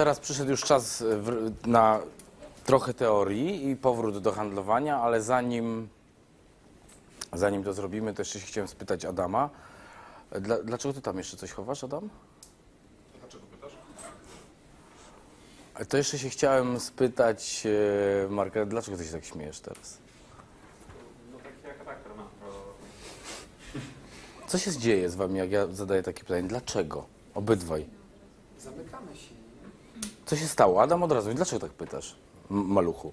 teraz przyszedł już czas e, w, na trochę teorii i powrót do handlowania, ale zanim, zanim to zrobimy, to jeszcze się chciałem spytać Adama. Dla, dlaczego ty tam jeszcze coś chowasz, Adam? Dlaczego pytasz? E, To jeszcze się chciałem spytać e, Marka, dlaczego ty się tak śmiejesz teraz? No taki ja charakter mam. Co się dzieje z wami, jak ja zadaję takie pytanie? Dlaczego? Obydwaj. Zamykamy się. Co się stało? Adam od razu, dlaczego tak pytasz, M- maluchu?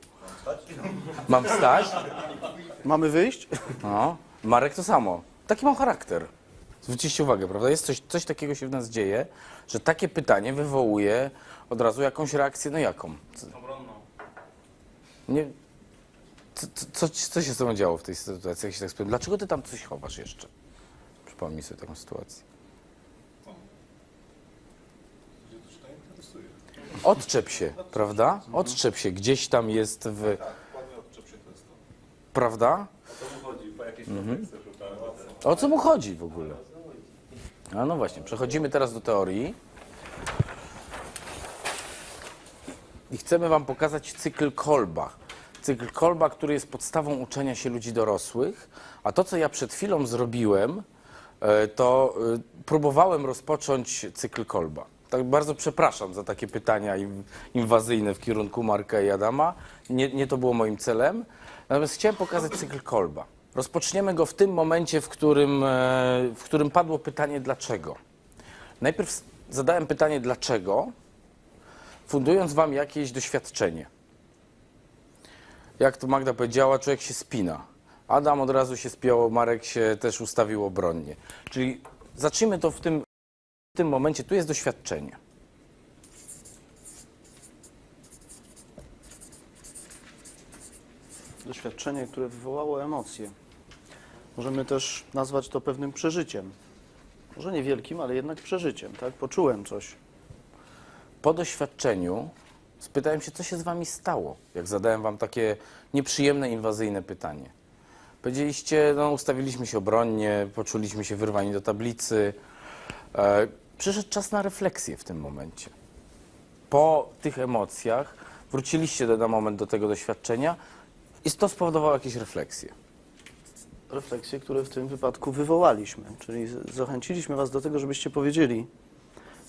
Mam wstać? Mamy wyjść? No. Marek to samo. Taki mam charakter. Zwróćcie uwagę, prawda? Jest coś, coś takiego się w nas dzieje, że takie pytanie wywołuje od razu jakąś reakcję, no jaką? Co, Obronną. nie, co, co, co, co się z tobą działo w tej sytuacji, jak się tak spytam? Dlaczego ty tam coś chowasz jeszcze? Przypomnij sobie taką sytuację. Gdzie to się to interesuje? Odczep się, prawda? Odczep się, gdzieś tam jest w... Tak, to. Prawda? O co mu chodzi? Po jakieś mhm. O co mu chodzi w ogóle? A no właśnie, przechodzimy teraz do teorii. I chcemy Wam pokazać cykl Kolba. Cykl Kolba, który jest podstawą uczenia się ludzi dorosłych. A to, co ja przed chwilą zrobiłem, e, to e, próbowałem rozpocząć cykl Kolba. Tak bardzo przepraszam za takie pytania inwazyjne w kierunku Marka i Adama. Nie, nie to było moim celem. Natomiast chciałem pokazać cykl Kolba. Rozpoczniemy go w tym momencie, w którym, e, w którym padło pytanie dlaczego. Najpierw zadałem pytanie dlaczego, fundując wam jakieś doświadczenie. Jak to Magda powiedziała, człowiek się spina. Adam od razu się spiął, Marek się też ustawił obronnie. Czyli zacznijmy to w tym, w tym momencie. Tu jest doświadczenie. Doświadczenie, które wywołało emocje. Możemy też nazwać to pewnym przeżyciem. Może niewielkim, ale jednak przeżyciem, tak? Poczułem coś. Po doświadczeniu spytałem się, co się z wami stało, jak zadałem wam takie nieprzyjemne, inwazyjne pytanie. Powiedzieliście, no ustawiliśmy się obronnie, poczuliśmy się wyrwani do tablicy. E, przyszedł czas na refleksję w tym momencie. Po tych emocjach wróciliście na moment do tego doświadczenia i to spowodowało jakieś refleksje. Refleksje, które w tym wypadku wywołaliśmy. Czyli zachęciliśmy Was do tego, żebyście powiedzieli,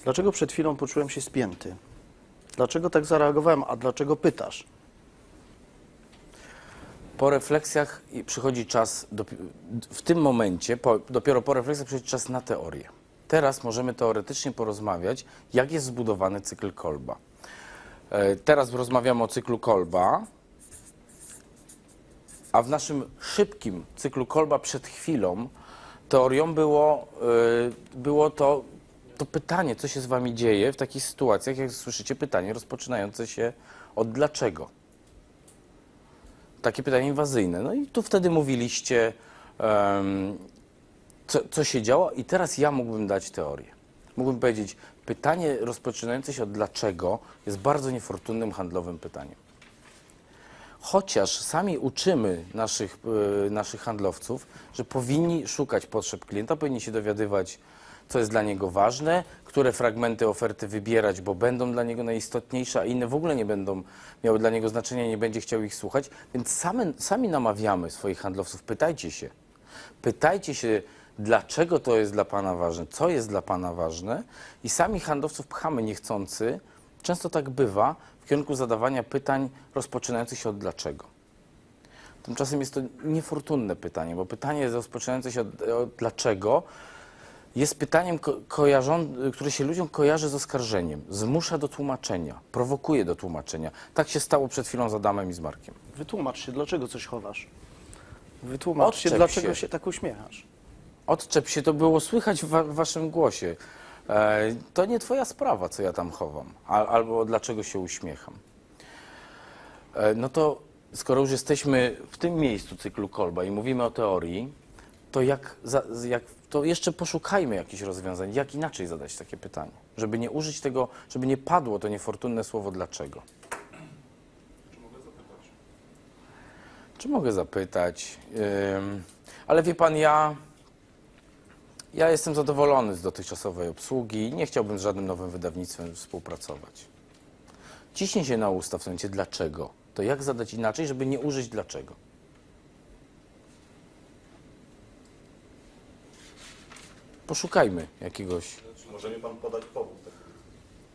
dlaczego przed chwilą poczułem się spięty? Dlaczego tak zareagowałem? A dlaczego pytasz? Po refleksjach przychodzi czas, w tym momencie, po, dopiero po refleksjach przychodzi czas na teorię. Teraz możemy teoretycznie porozmawiać, jak jest zbudowany cykl Kolba. E, Teraz rozmawiamy o cyklu Kolba, a w naszym szybkim cyklu Kolba przed chwilą teorią było, e, było to, to pytanie, co się z wami dzieje w takich sytuacjach, jak słyszycie pytanie rozpoczynające się od dlaczego takie pytanie inwazyjne. No i tu wtedy mówiliście, em, co, co się działo, i teraz ja mógłbym dać teorię. Mógłbym powiedzieć, pytanie rozpoczynające się od dlaczego jest bardzo niefortunnym handlowym pytaniem. Chociaż sami uczymy naszych, y, naszych handlowców, że powinni szukać potrzeb klienta, powinni się dowiadywać, co jest dla niego ważne, które fragmenty oferty wybierać, bo będą dla niego najistotniejsze, a inne w ogóle nie będą miały dla niego znaczenia, nie będzie chciał ich słuchać. Więc same, sami namawiamy swoich handlowców, pytajcie się. Pytajcie się, dlaczego to jest dla Pana ważne, co jest dla Pana ważne i sami handlowców pchamy niechcący, często tak bywa, w kierunku zadawania pytań rozpoczynających się od dlaczego. Tymczasem jest to niefortunne pytanie, bo pytanie rozpoczynające się od, od dlaczego jest pytaniem, ko- kojarzą, które się ludziom kojarzy z oskarżeniem, zmusza do tłumaczenia, prowokuje do tłumaczenia. Tak się stało przed chwilą z Adamem i z Markiem. Wytłumacz się, dlaczego coś chowasz. Wytłumacz się, dlaczego się. się tak uśmiechasz. Odczep się, to było słychać w, wa- w waszym głosie. E, to nie twoja sprawa, co ja tam chowam, al, albo dlaczego się uśmiecham. E, no to skoro już jesteśmy w tym miejscu cyklu Kolba i mówimy o teorii, to jak, za, jak to jeszcze poszukajmy jakichś rozwiązań, jak inaczej zadać takie pytanie, żeby nie użyć tego, żeby nie padło to niefortunne słowo dlaczego. Czy mogę zapytać? Czy mogę zapytać? Ym, ale wie pan, ja, ja jestem zadowolony z dotychczasowej obsługi i nie chciałbym z żadnym nowym wydawnictwem współpracować. ciśnie się na usta w sensie dlaczego. To jak zadać inaczej, żeby nie użyć dlaczego? Poszukajmy jakiegoś Czy może mi pan podać powód?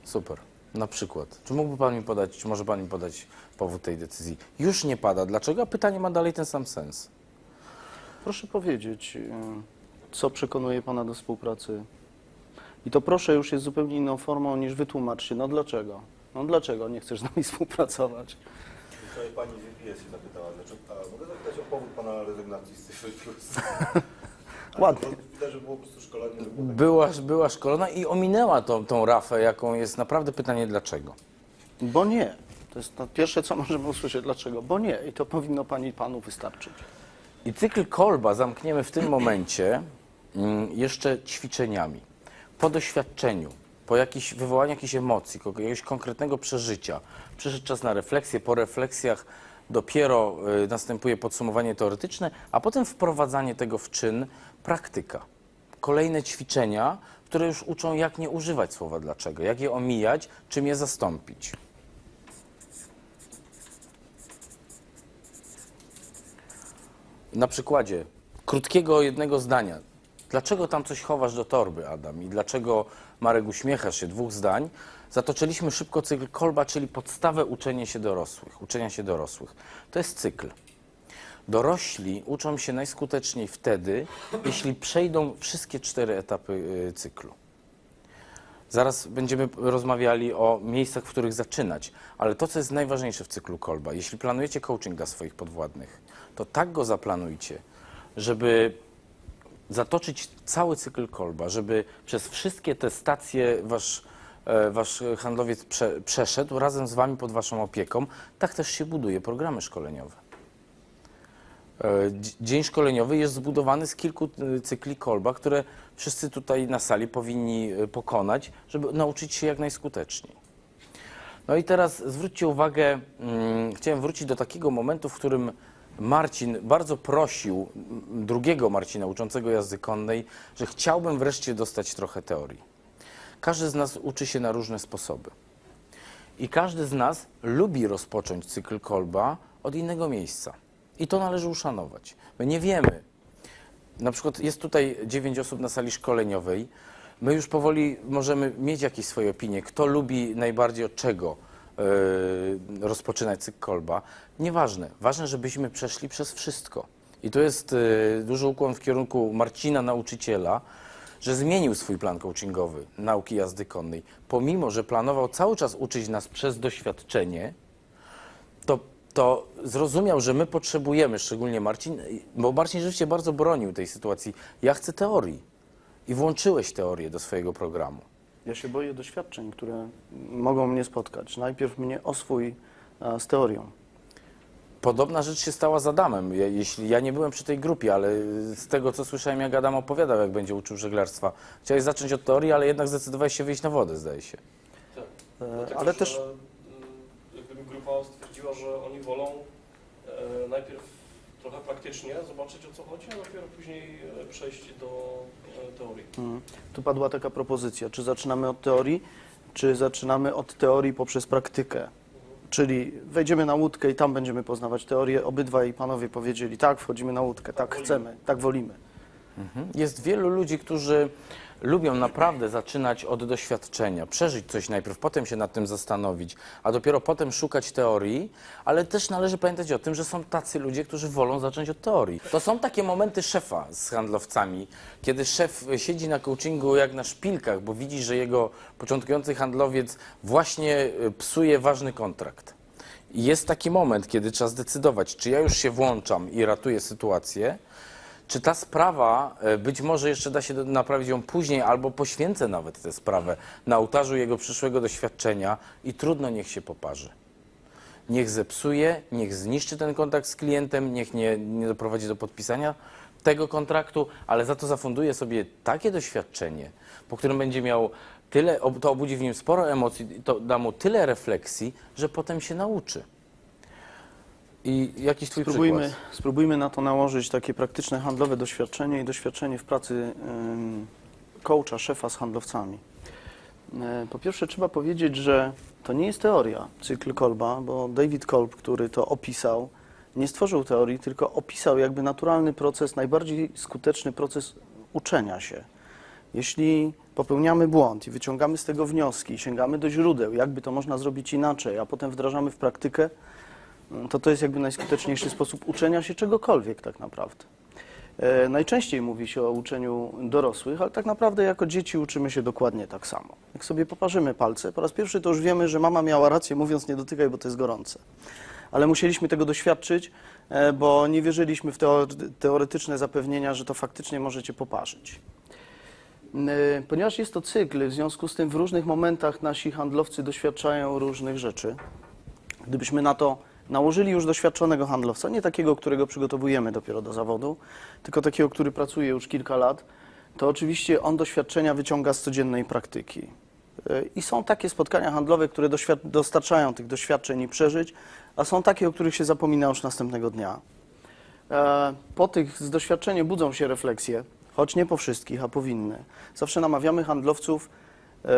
Super. Na przykład. Czy mógłby Pan mi podać, czy może Pan mi podać powód tej decyzji? Już nie pada. Dlaczego? A pytanie ma dalej ten sam sens. Proszę powiedzieć, y, co przekonuje Pana do współpracy? I to proszę już jest zupełnie inną formą niż wytłumacz się. No dlaczego? No dlaczego nie chcesz z nami współpracować? Wczoraj pani z UPS się zapytała, dlaczego, a mogę zapytać o powód pana rezygnacji z Cyfry Plus? Ładnie. Widać, że było po prostu szkolenie. takie- Była, była szkolona i ominęła tą, tą rafę, jaką jest naprawdę pytanie dlaczego. Bo nie. To jest to pierwsze, co możemy usłyszeć. Dlaczego? Bo nie. I to powinno Pani i Panu wystarczyć. I cykl kolba zamkniemy w tym momencie jeszcze ćwiczeniami. Po doświadczeniu, po jakiś, wywołaniu jakichś emocji, jakiegoś konkretnego przeżycia. Przyszedł czas na refleksję, po refleksjach dopiero y, następuje podsumowanie teoretyczne, a potem wprowadzanie tego w czyn, praktyka. Kolejne ćwiczenia, które już uczą, jak nie używać słowa dlaczego, jak je omijać, czym je zastąpić. Na przykładzie krótkiego jednego zdania. Dlaczego tam coś chowasz do torby, Adam? I dlaczego, Marek, uśmiechasz się? Dwóch zdań. Zatoczyliśmy szybko cykl kolba, czyli podstawę uczenia się dorosłych. Uczenia się dorosłych. To jest cykl. Dorośli uczą się najskuteczniej wtedy, jeśli przejdą wszystkie cztery etapy y, cyklu. Zaraz będziemy rozmawiali o miejscach, w których zaczynać, ale to, co jest najważniejsze w cyklu Kolba, jeśli planujecie coaching dla swoich podwładnych, to tak go zaplanujcie, żeby zatoczyć cały cykl Kolba, żeby przez wszystkie te stacje wasz, e, wasz handlowiec prze, przeszedł razem z wami pod waszą opieką. Tak też się buduje programy szkoleniowe. E, dzi- Dzień szkoleniowy jest zbudowany z kilku e, cykli kolba, które wszyscy tutaj na sali powinni pokonać, żeby nauczyć się jak najskuteczniej. No i teraz zwróćcie uwagę, mm, chciałem wrócić do takiego momentu, w którym Marcin bardzo prosił drugiego Marcina, uczącego jazdy konnej, że chciałbym wreszcie dostać trochę teorii. Każdy z nas uczy się na różne sposoby. I każdy z nas lubi rozpocząć cykl kolba od innego miejsca. I to należy uszanować. My nie wiemy. Na przykład jest tutaj dziewięć osób na sali szkoleniowej. My już powoli możemy mieć jakieś swoje opinie. Kto lubi najbardziej od czego rozpoczynać cykl kolba. Nieważne. Ważne, żebyśmy przeszli przez wszystko. I to jest yy, duży ukłon w kierunku Marcina, nauczyciela, że zmienił swój plan coachingowy nauki jazdy konnej. Pomimo, że planował cały czas uczyć nas przez doświadczenie, to, to zrozumiał, że my potrzebujemy, szczególnie Marcin, bo Marcin rzeczywiście bardzo bronił tej sytuacji. Ja chcę teorii. I włączyłeś teorię do swojego programu. Ja się boję doświadczeń, które mogą mnie spotkać. Najpierw mnie oswój e, z teorią. Podobna rzecz się stała z Adamem. Ja, jeśli ja nie byłem przy tej grupie, ale z tego co słyszałem, jak Adam opowiadał, jak będzie uczył żeglarstwa. Chciałeś zacząć od teorii, ale jednak zdecydowałeś się wyjść na wodę, zdaje się. E, Tak, Ale też że, y, jakby grupa stwierdziła, że oni wolą e, najpierw trochę praktycznie zobaczyć o co chodzi, a dopiero później e, przejść do e, teorii. mm, tu padła taka propozycja, czy zaczynamy od teorii, czy zaczynamy od teorii poprzez praktykę. Czyli wejdziemy na łódkę i tam będziemy poznawać teorię. Obydwaj panowie powiedzieli, tak, wchodzimy na łódkę, tak wolimy. chcemy, tak wolimy. Jest wielu ludzi, którzy lubią naprawdę zaczynać od doświadczenia, przeżyć coś najpierw, potem się nad tym zastanowić, a dopiero potem szukać teorii, ale też należy pamiętać o tym, że są tacy ludzie, którzy wolą zacząć od teorii. To są takie momenty szefa z handlowcami, kiedy szef siedzi na coachingu jak na szpilkach, bo widzi, że jego początkujący handlowiec właśnie y, psuje ważny kontrakt. I jest taki moment, kiedy trzeba zdecydować, czy ja już się włączam i ratuję sytuację, czy ta sprawa, e, być może jeszcze da się naprawić ją później, albo poświęcę nawet tę sprawę na ołtarzu jego przyszłego doświadczenia i trudno niech się poparzy. Niech zepsuje, niech zniszczy ten kontakt z klientem, niech nie, nie doprowadzi do podpisania tego kontraktu, ale za to zafunduje sobie takie doświadczenie, po którym będzie miał tyle, to obudzi w nim sporo emocji, to da mu tyle refleksji, że potem się nauczy. I jakiś twój Spróbujmy, przykład? spróbujmy na to nałożyć takie praktyczne handlowe doświadczenie i doświadczenie w pracy coacha, szefa z handlowcami. E, Po pierwsze trzeba powiedzieć, że to nie jest teoria, cykl Kolba, bo David Kolb, który to opisał, nie stworzył teorii, tylko opisał jakby naturalny proces, najbardziej skuteczny proces uczenia się. Jeśli popełniamy błąd i wyciągamy z tego wnioski, sięgamy do źródeł, jakby to można zrobić inaczej, a potem wdrażamy w praktykę, to to jest jakby najskuteczniejszy sposób uczenia się czegokolwiek tak naprawdę. E, Najczęściej mówi się o uczeniu dorosłych, ale tak naprawdę jako dzieci uczymy się dokładnie tak samo. Jak sobie poparzymy palce, po raz pierwszy to już wiemy, że mama miała rację mówiąc nie dotykaj, bo to jest gorące. Ale musieliśmy tego doświadczyć, e, bo nie wierzyliśmy w teore- teoretyczne zapewnienia, że to faktycznie możecie poparzyć. E, Ponieważ jest to cykl, w związku z tym w różnych momentach nasi handlowcy doświadczają różnych rzeczy. Gdybyśmy na to nałożyli już doświadczonego handlowca, nie takiego, którego przygotowujemy dopiero do zawodu, tylko takiego, który pracuje już kilka lat, to oczywiście on doświadczenia wyciąga z codziennej praktyki. E, I są takie spotkania handlowe, które dostarczają tych doświadczeń i przeżyć, a są takie, o których się zapomina już następnego dnia. E, Po tych z doświadczenia budzą się refleksje, choć nie po wszystkich, a powinny. Zawsze namawiamy handlowców e,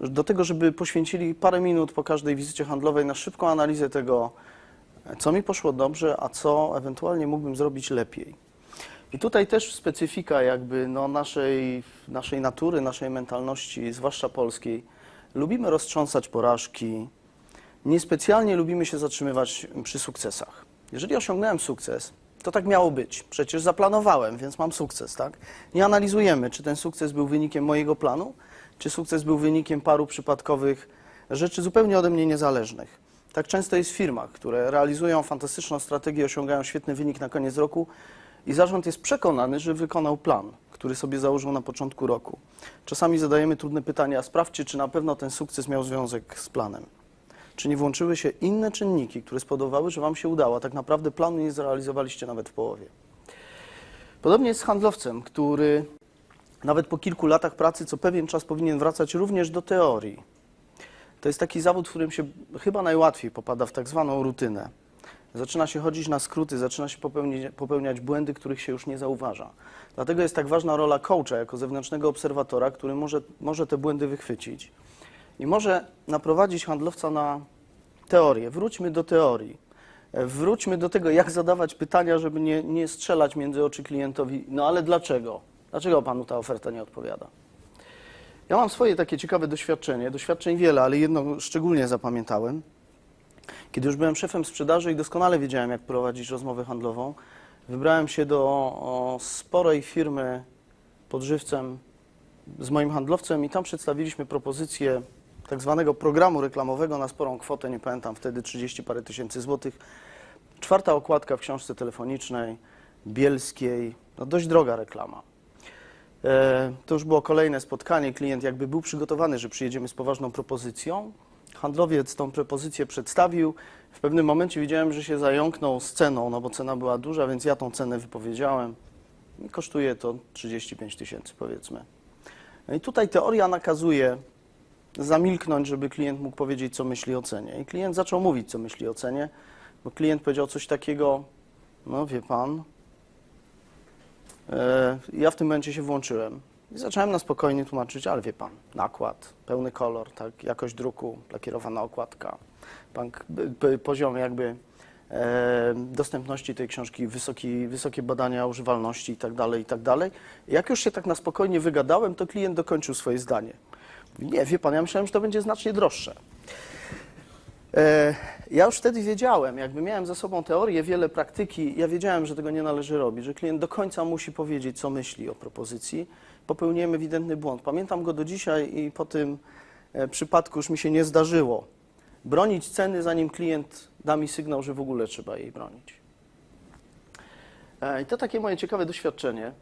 do tego, żeby poświęcili parę minut po każdej wizycie handlowej na szybką analizę tego, co mi poszło dobrze, a co ewentualnie mógłbym zrobić lepiej. I tutaj też specyfika jakby no naszej, naszej natury, naszej mentalności, zwłaszcza polskiej. Lubimy roztrząsać porażki, niespecjalnie lubimy się zatrzymywać przy sukcesach. Jeżeli osiągnąłem sukces, to tak miało być. Przecież zaplanowałem, więc mam sukces, tak? Nie analizujemy, czy ten sukces był wynikiem mojego planu, czy sukces był wynikiem paru przypadkowych rzeczy zupełnie ode mnie niezależnych. Tak często jest w firmach, które realizują fantastyczną strategię, osiągają świetny wynik na koniec roku i zarząd jest przekonany, że wykonał plan, który sobie założył na początku roku. Czasami zadajemy trudne pytania, sprawdźcie, czy na pewno ten sukces miał związek z planem. Czy nie włączyły się inne czynniki, które spowodowały, że Wam się udało, tak naprawdę planu nie zrealizowaliście nawet w połowie. Podobnie jest z handlowcem, który nawet po kilku latach pracy co pewien czas powinien wracać również do teorii. To jest taki zawód, w którym się chyba najłatwiej popada w tak zwaną rutynę. Zaczyna się chodzić na skróty, zaczyna się popełnić, popełniać błędy, których się już nie zauważa. Dlatego jest tak ważna rola coacha jako zewnętrznego obserwatora, który może, może te błędy wychwycić i może naprowadzić handlowca na teorię. Wróćmy do teorii. Wróćmy do tego, jak zadawać pytania, żeby nie, nie strzelać między oczy klientowi. No ale dlaczego? Dlaczego panu ta oferta nie odpowiada? Ja mam swoje takie ciekawe doświadczenie, doświadczeń wiele, ale jedno szczególnie zapamiętałem. Kiedy już byłem szefem sprzedaży i doskonale wiedziałem, jak prowadzić rozmowę handlową, wybrałem się do sporej firmy pod żywcem z moim handlowcem i tam przedstawiliśmy propozycję tak zwanego programu reklamowego na sporą kwotę, nie pamiętam wtedy 30 parę tysięcy złotych. Czwarta okładka w książce telefonicznej, bielskiej, no dość droga reklama. E, To już było kolejne spotkanie. Klient jakby był przygotowany, że przyjedziemy z poważną propozycją. Handlowiec tą propozycję przedstawił. W pewnym momencie widziałem, że się zająknął z ceną, no bo cena była duża, więc ja tą cenę wypowiedziałem. I kosztuje to 35 tysięcy, powiedzmy. No i tutaj teoria nakazuje zamilknąć, żeby klient mógł powiedzieć, co myśli o cenie. I klient zaczął mówić, co myśli o cenie, bo klient powiedział coś takiego, no wie pan, Ja w tym momencie się włączyłem i zacząłem na spokojnie tłumaczyć, ale wie pan, nakład, pełny kolor, tak, jakość druku, lakierowana okładka, b- poziom jakby e, dostępności tej książki, wysoki, wysokie badania używalności i tak dalej, i tak. Jak już się tak na spokojnie wygadałem, to klient dokończył swoje zdanie. Nie, wie pan, ja myślałem, że to będzie znacznie droższe. E, Ja już wtedy wiedziałem, jakby miałem za sobą teorię, wiele praktyki, ja wiedziałem, że tego nie należy robić, że klient do końca musi powiedzieć, co myśli o propozycji. Popełniłem ewidentny błąd. Pamiętam go do dzisiaj i po tym e, przypadku już mi się nie zdarzyło bronić ceny, zanim klient da mi sygnał, że w ogóle trzeba jej bronić. E, I to takie moje ciekawe doświadczenie.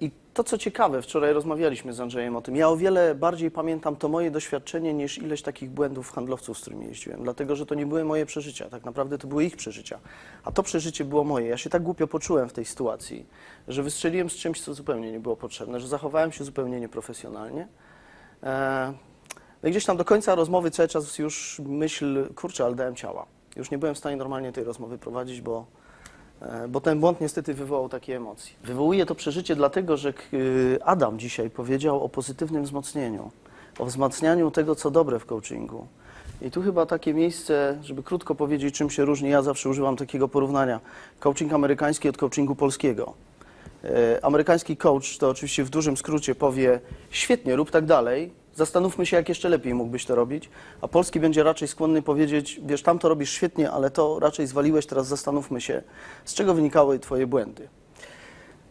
I to, co ciekawe, wczoraj rozmawialiśmy z Andrzejem o tym. Ja o wiele bardziej pamiętam to moje doświadczenie niż ileś takich błędów handlowców, z którymi jeździłem, dlatego że to nie były moje przeżycia, tak naprawdę to były ich przeżycia. A to przeżycie było moje. Ja się tak głupio poczułem w tej sytuacji, że wystrzeliłem z czymś, co zupełnie nie było potrzebne, że zachowałem się zupełnie nieprofesjonalnie. E, No i gdzieś tam do końca rozmowy cały czas już myśl, kurczę, ale dałem ciała. Już nie byłem w stanie normalnie tej rozmowy prowadzić, bo bo ten błąd niestety wywołał takie emocje. Wywołuje to przeżycie dlatego, że y, Adam dzisiaj powiedział o pozytywnym wzmocnieniu. o wzmacnianiu tego, co dobre w coachingu. I tu chyba takie miejsce, żeby krótko powiedzieć, czym się różni, ja zawsze używam takiego porównania. Coaching amerykański od coachingu polskiego. E, Amerykański coach to oczywiście w dużym skrócie powie świetnie, rób tak dalej, zastanówmy się, jak jeszcze lepiej mógłbyś to robić, a polski będzie raczej skłonny powiedzieć, wiesz, tam to robisz świetnie, ale to raczej zwaliłeś, teraz zastanówmy się, z czego wynikały twoje błędy.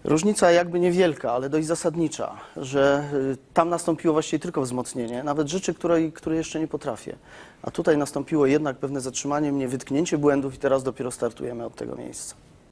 Różnica jakby niewielka, ale dość zasadnicza, że y, tam nastąpiło właściwie tylko wzmocnienie, nawet rzeczy, której, które jeszcze nie potrafię. A tutaj nastąpiło jednak pewne zatrzymanie mnie, wytknięcie błędów i teraz dopiero startujemy od tego miejsca.